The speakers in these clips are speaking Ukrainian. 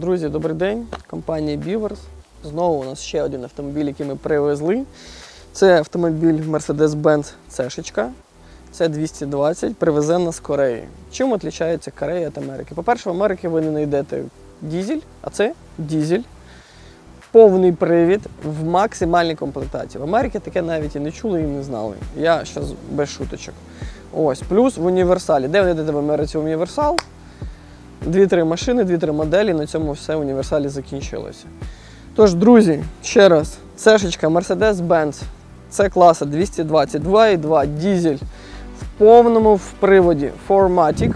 Друзі, добрий день. Компанія Beavers. Знову у нас ще один автомобіль, який ми привезли. Це автомобіль Mercedes-Benz C. Це 220, привезена з Кореї. Чим відрізняється Корея від Америки? По-перше, в Америці ви не знайдете дізель, а це дізель. Повний привід в максимальній комплектації. В Америці таке навіть і не чули, і не знали. Я зараз без шуточок. Ось, плюс в універсалі. Де ви йдете в Америці універсал? Дві-три машини, дві-три моделі, на цьому все універсалі закінчилося. Тож, друзі, ще раз, цешечка Mercedes-Benz. Це класа 222,2 дізель в повному в приводі Formatic.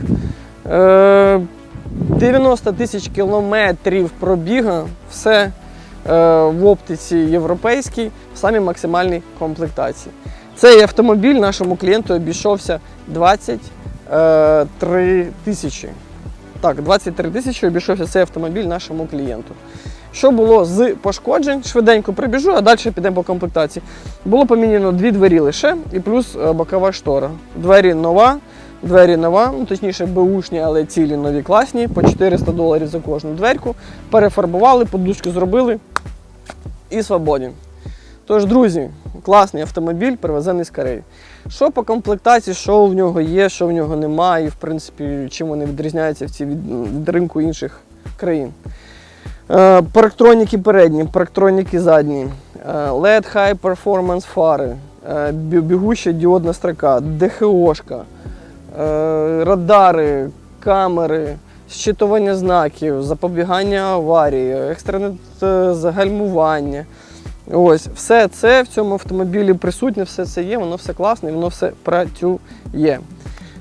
Е, 90 тисяч кілометрів пробіга, все е, в оптиці європейській, в самій максимальній комплектації. Цей автомобіль нашому клієнту обійшовся 23 тисячі. Так, 23 тисячі обійшовся цей автомобіль нашому клієнту. Що було з пошкоджень? Швиденько прибіжу, а далі підемо по комплектації. Було поміняно дві двері лише і плюс е, бокова штора. Двері нова, двері нова, ну точніше беушні, але цілі нові класні, по 400 доларів за кожну дверку. Перефарбували, подушки зробили і свободні. Тож, друзі, класний автомобіль, привезений з Кореї. Що по комплектації, що в нього є, що в нього немає, і в принципі, чим вони відрізняються в ці від, від ринку інших країн. Е, Парктроніки передні, парктроніки задні, е, LED High Performance фари, е, бігуща діодна строка, ДХОшка, е, радари, камери, щитування знаків, запобігання аварії, екстрене е, загальмування. Ось, все це в цьому автомобілі присутнє, все це є, воно все класне, воно все працює.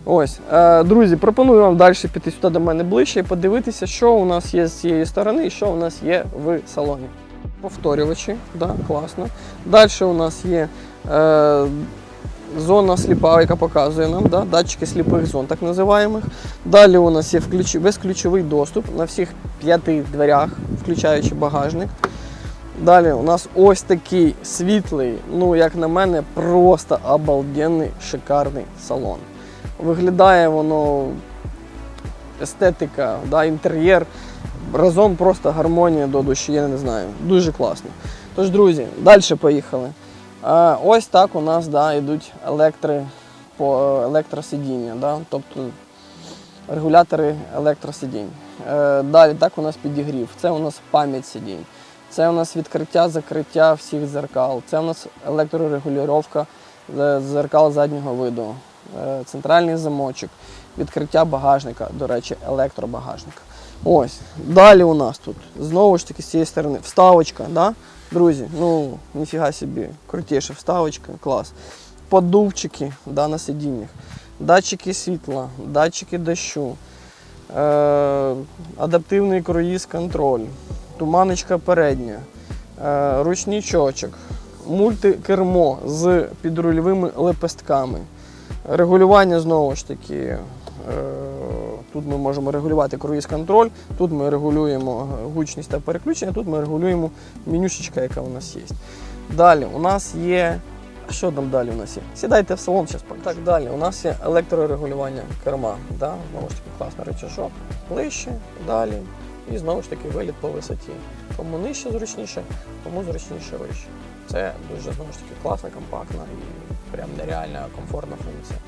Ось, е, друзі, пропоную вам далі піти сюди до мене ближче і подивитися, що у нас є з цієї сторони і що у нас є в салоні. Повторювачі, да, класно. Далі у нас є е, зона сліпа, яка показує нам, да, датчики сліпих зон, так називаємих. Далі у нас є включ... безключовий доступ на всіх п'яти дверях, включаючи багажник. Далі у нас ось такий світлий, ну як на мене, просто обалденний, шикарний салон. Виглядає воно естетика, да, інтер'єр. Разом просто гармонія до душі, я не знаю. Дуже класно. Тож, друзі, далі поїхали. А, ось так у нас да, йдуть електри по електросидіння. Да? Тобто регулятори електросидінь. Е, далі так у нас підігрів. Це у нас пам'ять сидінь. Це у нас відкриття, закриття всіх дзеркал. Це у нас електрорегулювання дзеркал заднього виду. Е, Центральний замочок, відкриття багажника, до речі, електробагажника. Ось. Далі у нас тут знову ж таки з цієї сторони вставочка, да? друзі. Ну, ніфіга собі, крутіша вставочка, клас. Подувчики да, на сидіннях, датчики світла, датчики дощу, е, адаптивний круїз контроль, туманочка передня, е, ручничочок, мультикермо з підрульовими лепестками. Регулювання знову ж таки. е, Тут ми можемо регулювати круїз-контроль, тут ми регулюємо е, гучність та переключення, тут ми регулюємо менюшечка, яка у нас є. Далі у нас є. Що там далі у нас є? Сідайте в салон, зараз Так, далі. У нас є електрорегулювання керма. Да? Знову ж таки, класний рычажок. Ближче, далі. І знову ж таки виліт по висоті. Кому нижче зручніше, кому зручніше вище. Це дуже знову ж таки класна, компактна і прям нереальна комфортна функція.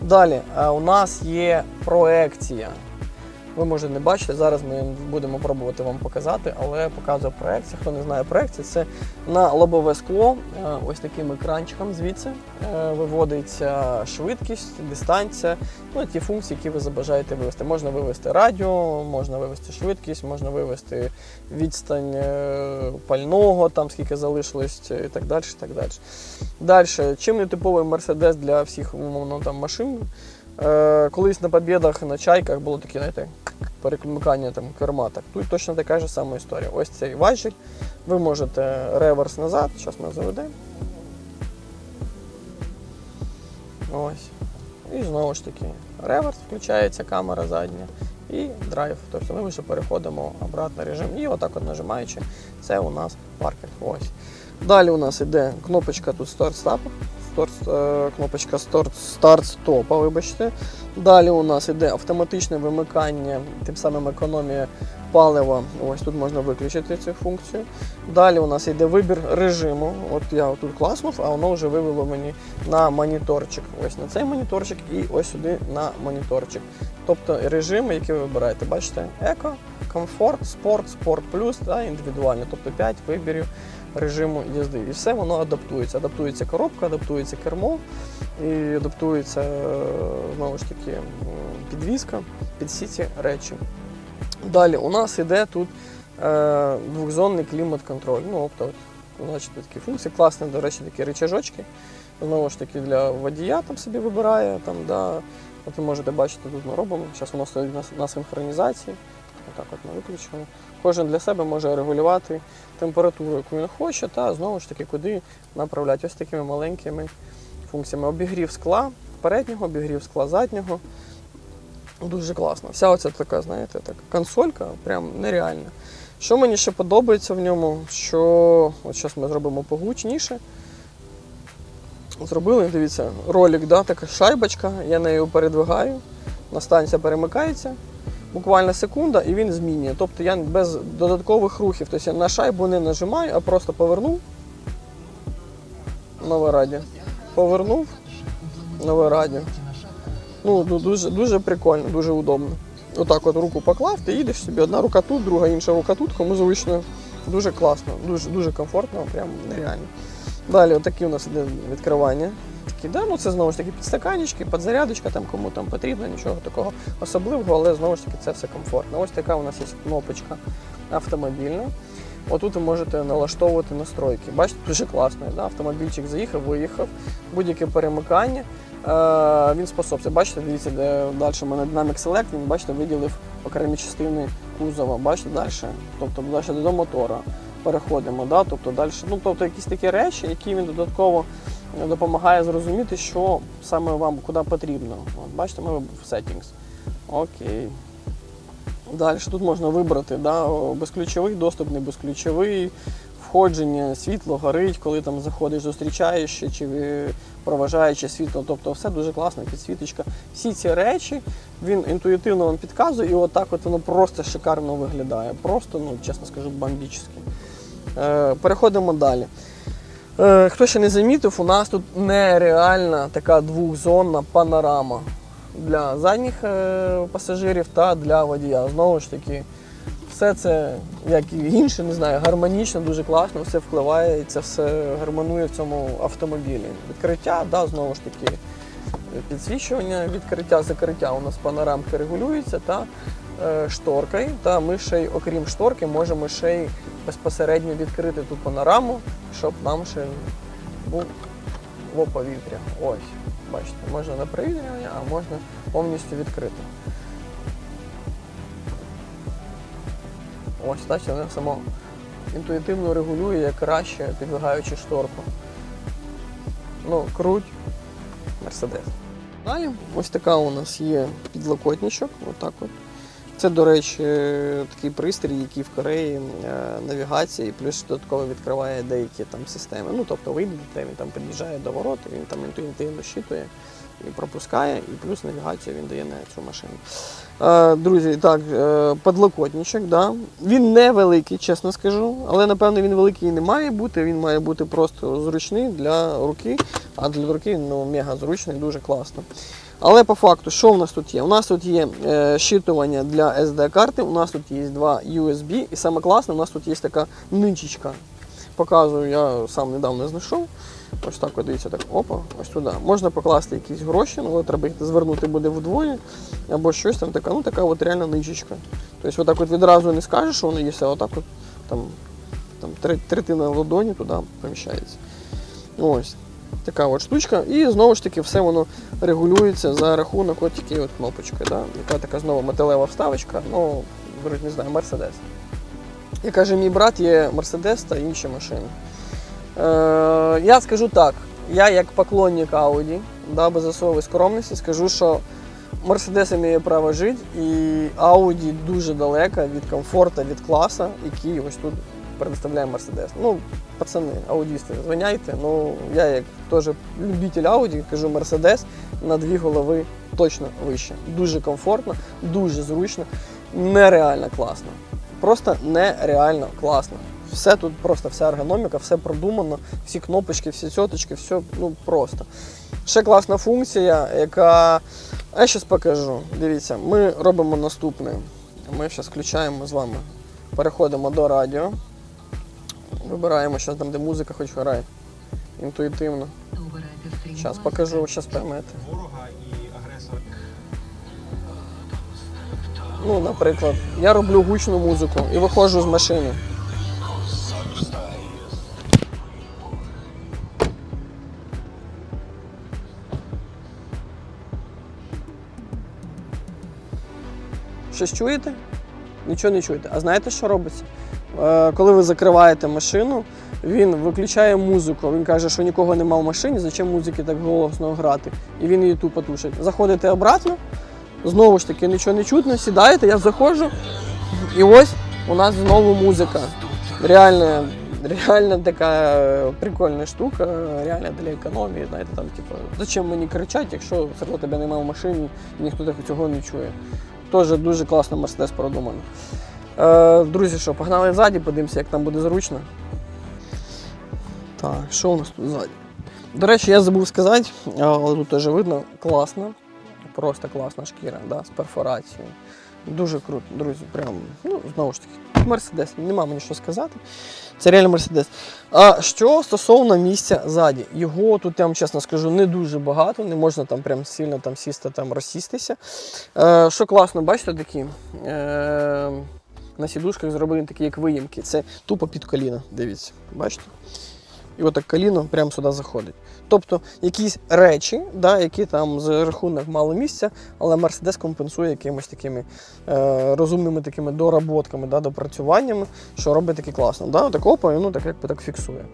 Далі е, у нас є проекція. Ви можете не бачити, зараз ми будемо пробувати вам показати, але показує проекція. Хто не знає проекції, це на лобове скло, е, ось таким екранчиком звідси е, виводиться швидкість, дистанція, ну ті функції, які ви забажаєте вивести. Можна вивести радіо, можна вивести швидкість, можна вивести відстань е, пального, там скільки залишилось і так далі. І так далі. Далі, чим не типовий Мерседес для всіх умовно там машин. Е, колись на побєдах, на чайках було таке, знаєте, перекликання там керма. Так. Тут точно така ж сама історія. Ось цей важіль. Ви можете реверс назад, зараз ми заведемо. Ось. І знову ж таки, реверс, включається камера задня і драйв. Тобто ми вже переходимо обратно режим. І отак от нажимаючи, це у нас паркінг. Ось. Далі у нас йде кнопочка тут старт-стоп. Старт, е, кнопочка старт-стопа, вибачте. Далі у нас йде автоматичне вимикання, тим самим економія палива. Ось тут можна виключити цю функцію. Далі у нас йде вибір режиму. От я тут класнув, а воно вже вивело мені на моніторчик. Ось на цей моніторчик і ось сюди на моніторчик. Тобто режими, які ви вибираєте, бачите, еко, комфорт, спорт, спорт плюс та індивідуально. Тобто 5 вибірів режиму їзди. І все воно адаптується. Адаптується коробка, адаптується кермо і адаптується е, знову ж таки підвізка під всі ці речі. Далі у нас іде тут е, двохзонний клімат-контроль. Ну, тобто, значить, такі функції. Класні, до речі, такі речажочки. Знову ж таки, для водія там собі вибирає. Там, да. От ви можете бачити, тут ми робимо. Зараз воно стоїть на синхронізації. Отак от ми виключимо. Кожен для себе може регулювати температуру, яку він хоче, та знову ж таки, куди направляти. Ось такими маленькими функціями. Обігрів скла переднього, обігрів скла заднього. Дуже класно. Вся оця така, знаєте, така консолька прям нереальна. Що мені ще подобається в ньому, що от зараз ми зробимо погучніше. Зробили, дивіться, ролик, да, така шайбочка, я нею передвигаю, на станція перемикається. Буквально секунда і він змінює. Тобто я без додаткових рухів. Тобто я на шайбу не нажимаю, а просто повернув. Нове радіо. Повернув. Нове радіо. Ну, дуже, дуже прикольно, дуже удобно. Отак от руку поклав, ти їдеш собі, одна рука тут, друга інша рука тут, кому зручно. Дуже класно, дуже, дуже комфортно, прям нереально. Далі отакі у нас іде відкривання. Такі, да, ну це знову ж таки підстаканечки, підзарядочка, там кому там потрібно, нічого такого особливого, але знову ж таки це все комфортно. Ось така у нас є кнопочка автомобільна. Отут ви можете налаштовувати настройки. Бачите, дуже класно. Да? Автомобільчик заїхав, виїхав, будь-яке перемикання. Е, він способствує. Бачите, дивіться, де далі в мене Dynamic Select, він бачите, виділив окремі частини кузова. Бачите, далі. Тобто далі до мотора переходимо. Да? Тобто далі, ну, тобто якісь такі речі, які він додатково допомагає зрозуміти, що саме вам куди потрібно. От, бачите, ми в Settings. Окей. Далі тут можна вибрати да, безключовий доступ, не безключовий, входження, світло горить, коли там заходиш, зустрічаєш чи проважаючи світло. Тобто все дуже класно, підсвіточка. Всі ці речі він інтуїтивно вам підказує, і отак от воно просто шикарно виглядає. Просто, ну, чесно скажу, бомбічно. Е, переходимо далі. Е, хто ще не замітив, у нас тут нереальна така двохзонна панорама для задніх е, пасажирів та для водія. Знову ж таки, все це, як і інше, не знаю, гармонічно, дуже класно, все впливає і це все гармонує в цьому автомобілі. Відкриття, да, знову ж таки, підсвічування, відкриття, закриття у нас панорамки регулюються та е, шторкою. Та ми ще й, окрім шторки, можемо ще й безпосередньо відкрити ту панораму, щоб нам ще був во повітря. Ось, бачите, можна на провітрювання, а можна повністю відкрити. Ось, бачите, воно само інтуїтивно регулює як краще, підвигаючи шторку. Ну, круть, Мерседес. Далі ось така у нас є підлокотничок, отак от. Це, до речі, такий пристрій, який в Кореї е, навігація і плюс додатково відкриває деякі там системи. Ну, тобто ви йдете, він там під'їжджає до ворот, він там інтуїтивно щитує і пропускає, і плюс навігацію він дає на цю машину. Е, Друзі, так, е, подлокотничок, да. він невеликий, чесно скажу, але напевно він великий не має бути. Він має бути просто зручний для руки, а для руки ну, мега зручний, дуже класно. Але по факту, що у нас тут є? У нас тут є е, щитування для SD-карти, у нас тут є два USB, і саме класне, у нас тут є така ничечка. Показую, я сам недавно знайшов. Ось так, дивіться, так, опа, ось туди. Можна покласти якісь гроші, але треба їх звернути буде вдвоє, або щось там така, ну така от реально ничечка. Тобто отак от відразу не скажеш, що воно є, а отак от там, там третина ладоні туди поміщається. Ось. Така от штучка. І знову ж таки все воно регулюється за рахунок от тільки от кнопочки. Да? Яка така знову металева вставочка, ну, не знаю, Мерседес. Як каже мій брат, є Мерседес та інші машини. Е, я скажу так, я як поклонник Audi, да, без особливої скромності, скажу, що Мерседес має право жити, і Audi дуже далека від комфорту, від класу, який ось тут представляє Мерседес. Ну, пацани, аудісти, звиняйте. Ну, я як теж любитель Audi, кажу Мерседес на дві голови точно вище. Дуже комфортно, дуже зручно. нереально класно. Просто нереально класно. Все тут просто вся ергономіка, все продумано, всі кнопочки, всі цьоточки, все ну просто. Ще класна функція, яка. Я зараз покажу. Дивіться, ми робимо наступне. Ми зараз включаємо з вами. Переходимо до радіо. Вибираємо щось там, де музика хоч грає. Інтуїтивно. Зараз покажу, зараз поймете. ворога. Ну, наприклад, я роблю гучну музику і виходжу з машини. Щось чуєте? Нічого не чуєте. А знаєте, що робиться? Е, коли ви закриваєте машину, він виключає музику. Він каже, що нікого нема в машині, зачем музики так голосно грати? І він її тупо тушить. Заходите обратно, знову ж таки нічого не чутно, сідаєте, я заходжу, і ось у нас знову музика. Реально, реально така е, прикольна штука, реально для економії. Знаєте, там, типу, зачем мені кричати, якщо одно тебе немає в машині і ніхто цього не чує. Теж дуже класно Мерседес продумано. Е, друзі, що, погнали ззаді, подивимося, як там буде зручно. Так, що у нас тут ззаді? До речі, я забув сказати, але тут теж видно, класно. Просто класна шкіра, да, з перфорацією. Дуже круто, друзі. Прям, ну, знову ж таки, Мерседес, нема мені що сказати. Це реально Мерседес. А що стосовно місця ззаді, його тут, я вам чесно скажу, не дуже багато, не можна там прям сильно там сісти, там розсістися. Е, що класно, бачите, такі. Е, на сідушках зробили такі, як виїмки. Це тупо під коліно. Дивіться, бачите? І отак коліно прямо сюди заходить. Тобто якісь речі, да, які там за рахунок мало місця, але Мерседес компенсує якимись такими е, розумними такими доработками, да, допрацюваннями, що робить таки класно. Да? Так опа, воно так якби так фіксує.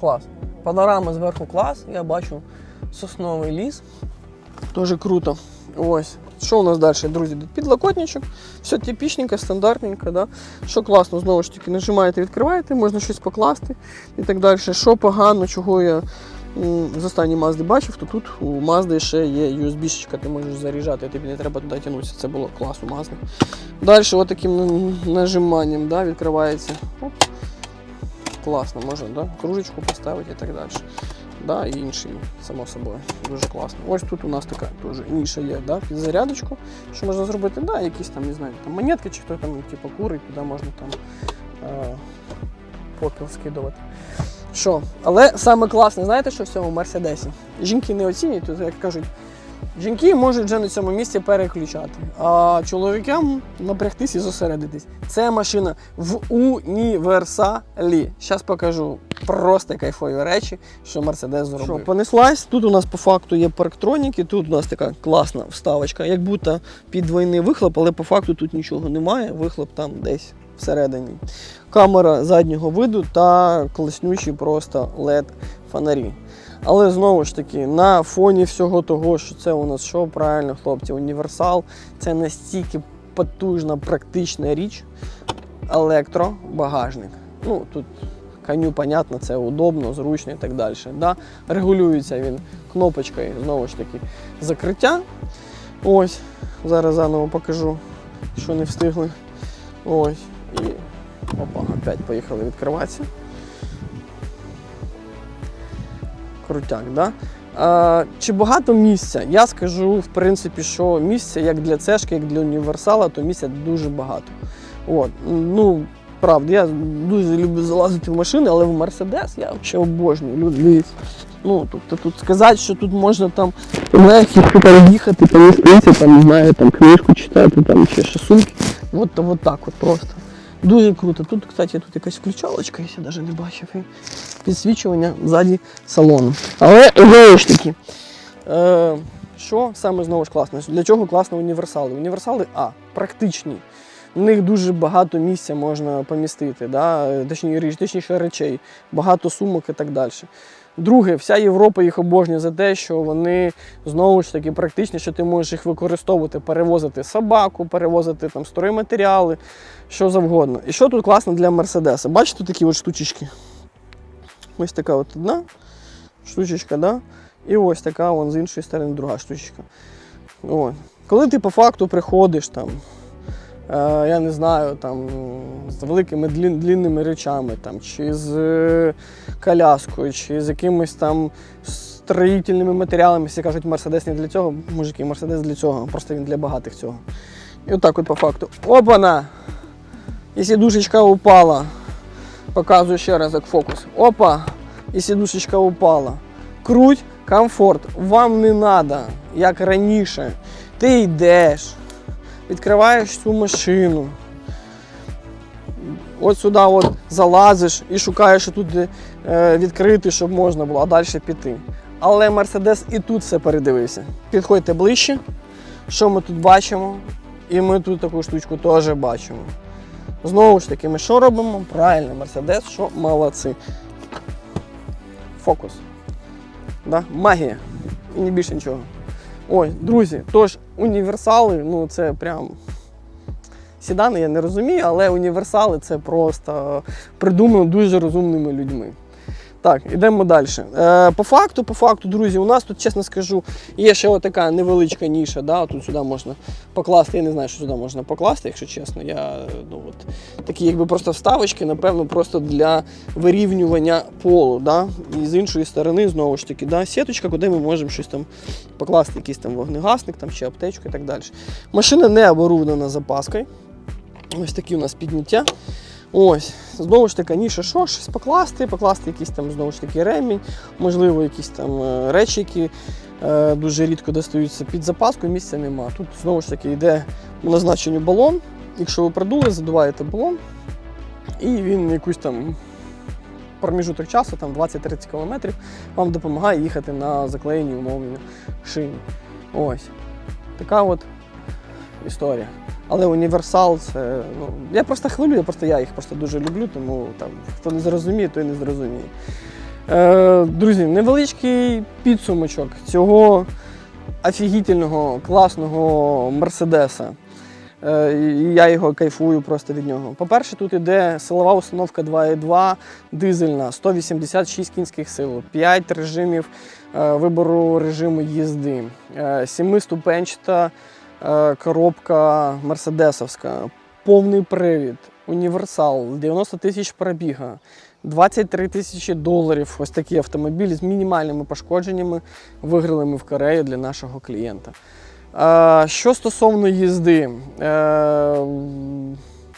Клас. Панорама зверху клас, я бачу сосновий ліс. Дуже круто. Ось. Що у нас далі, друзі? Підлокотничок. Все типічненько, стандартненько. Да? Що класно, знову ж таки, нажимаєте, відкриваєте, можна щось покласти і так далі. Що погано, чого я з останньої Мазди бачив, то тут у Мазди ще є USB-щика, ти можеш заряджати, тобі не треба туди тягнутися. Це було клас у Мазди. Далі отаким нажиманням да, відкривається. Оп. Класно, можна да? кружечку поставити і так далі. Да, і інший, само собою. Дуже класно. Ось тут у нас така теж ніша є, да, під зарядочку. Що можна зробити? Да, якісь там, не знаю, там монетки, чи хто там типу, курить, туди можна там е, попіл скидувати. Що? Але саме класне, знаєте, що в цьому Мерседесі? Жінки не оцінюють, як кажуть, жінки можуть вже на цьому місці переключати, а чоловікам напрягтись і зосередитись. Це машина в універсалі. Зараз покажу просто кайфові речі, що Мерседес зробив. Що, понеслась. Тут у нас по факту є парктроніки, тут у нас така класна вставочка, як будто під двойний вихлоп, але по факту тут нічого немає. Вихлоп там десь всередині. Камера заднього виду та класнючі просто LED фонарі. Але знову ж таки, на фоні всього того, що це у нас що правильно, хлопці, універсал, це настільки потужна, практична річ. Електробагажник. Ну, тут коню, понятно, це удобно, зручно і так далі. Да? Регулюється він кнопочкою, знову ж таки, закриття. Ось, зараз заново покажу, що не встигли. Ось. І опа, опять поїхали відкриватися. Крутяк, да? А, чи багато місця? Я скажу, в принципі, що місця як для цешки, як для універсала, то місця дуже багато. От. Ну, правда, я дуже люблю залазити в машини, але в Мерседес я ще обожнюю. Люди. Ну, тобто тут сказати, що тут можна там легко переїхати, там, не знаю, там книжку читати, там ще сумки. От, от так от просто. Дуже круто. Тут, кстати, тут якась включалочка, я навіть не бачив. І підсвічування ззаді салону. Але знову ж таки, е, що саме знову ж класно? Для чого класно універсали? Універсали А, практичні. В них дуже багато місця можна помістити, да? точніше речей, багато сумок і так далі. Друге, вся Європа їх обожнює за те, що вони знову ж таки практичні, що ти можеш їх використовувати, перевозити собаку, перевозити там стройматеріали, що завгодно. І що тут класно для Мерседеса? Бачите такі от штучечки? Ось така от одна штучечка, да? і ось така вон, з іншої сторони друга штучечка. Коли ти по факту приходиш там я не знаю, там, з великими длін, длінними речами, там, чи з е, коляскою, чи з якимись там строїтельними матеріалами. Всі кажуть, Мерседес не для цього. Мужики, Мерседес для цього, просто він для багатих цього. І отак от по факту. Опана! І сідушечка упала. Показую ще раз як фокус. Опа! І сідушечка упала. Круть, комфорт. Вам не треба, як раніше. Ти йдеш, відкриваєш цю машину. От сюди от залазиш і шукаєш, тут е, відкрити, щоб можна було, а далі піти. Але Мерседес і тут все передивився. Підходьте ближче. Що ми тут бачимо? І ми тут таку штучку теж бачимо. Знову ж таки, ми що робимо? Правильно, Мерседес, що молодці. Фокус. Да? Магія. І не більше нічого. Ой, друзі, тож універсали, ну це прям. Сідани я не розумію, але універсали це просто придумано дуже розумними людьми. Так, ідемо далі. Е, по факту, по факту, друзі, у нас тут, чесно скажу, є ще така невеличка ніша. Да? Тут сюди можна покласти. Я не знаю, що сюди можна покласти, якщо чесно. Я, ну, от, такі якби просто вставочки, напевно, просто для вирівнювання полу. Да? І з іншої сторони, знову ж таки, да, сіточка, куди ми можемо щось там покласти, якийсь там вогнегасник там, чи аптечку і так далі. Машина не оборудована запаскою. Ось такі у нас підняття. Ось, знову ж таки, ніша що, щось покласти, покласти якийсь там знову ж таки ремінь, можливо, якісь там е, речі, які е, дуже рідко достаються під запаску, місця нема. Тут знову ж таки йде по назначенню балон. Якщо ви продули, задуваєте балон, і він якусь там проміжуток часу, там 20-30 км, вам допомагає їхати на заклеєній умовній шині. Ось. Така от історія. Але універсал це. Ну, я просто хвилюю, просто я їх просто дуже люблю, тому там, хто не зрозуміє, той не зрозуміє. Е, друзі, невеличкий підсумочок цього офігітельного, класного Мерседеса. Е, і я його кайфую просто від нього. По-перше, тут іде силова установка 2.2 дизельна, 186 кінських сил, 5 режимів е, вибору режиму їзди, е, 7-ступенчата е, коробка мерседесовська, повний привід, універсал, 90 тисяч пробіга, 23 тисячі доларів. Ось такий автомобіль з мінімальними пошкодженнями виграли ми в Кореї для нашого клієнта. Е, Що стосовно їзди, е,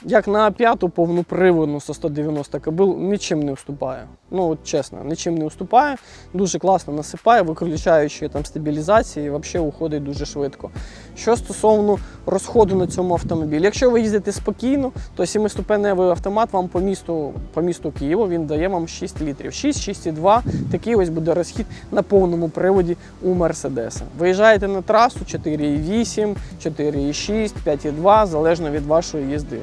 як на п'яту повну приводну со 190 кобил нічим не уступає. Ну от чесно, нічим не уступає. Дуже класно насипає, виключаючи там стабілізації, взагалі уходить дуже швидко. Що стосовно розходу на цьому автомобілі, якщо ви їздите спокійно, то 7-ступеневий автомат вам по місту, по місту Києву він дає вам 6 літрів. 6-6,2 такий ось буде розхід на повному приводі у Мерседеса. Виїжджаєте на трасу 4,8, 4,6, 5,2, залежно від вашої їзди.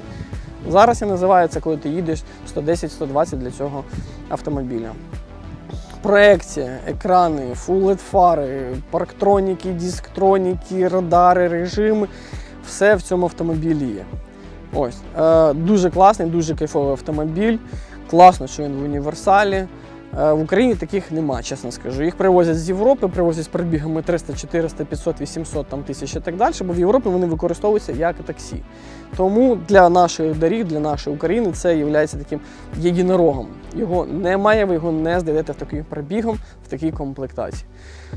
Зараз я називаю коли ти їдеш 110-120 для цього автомобіля. Проекція, екрани, Full LED фари, парктроніки, дисктроніки, радари, режими все в цьому автомобілі є. Ось. Е, дуже класний, дуже кайфовий автомобіль. Класно, що він в універсалі. Е, в Україні таких нема, чесно скажу. Їх привозять з Європи, привозять з пробігами 300, 400, 500, 800 там, тисяч і так далі, бо в Європі вони використовуються як таксі. Тому для наших доріг, для нашої України це є таким єдинорогом. Його немає, ви його не здаєте в таким пробігом, в такій комплектації.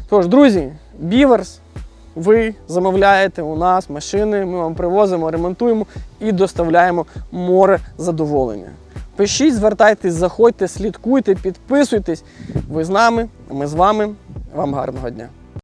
Тож, друзі, Біверс, ви замовляєте у нас машини, ми вам привозимо, ремонтуємо і доставляємо море задоволення. Пишіть, звертайтесь, заходьте, слідкуйте, підписуйтесь. Ви з нами, ми з вами. Вам гарного дня!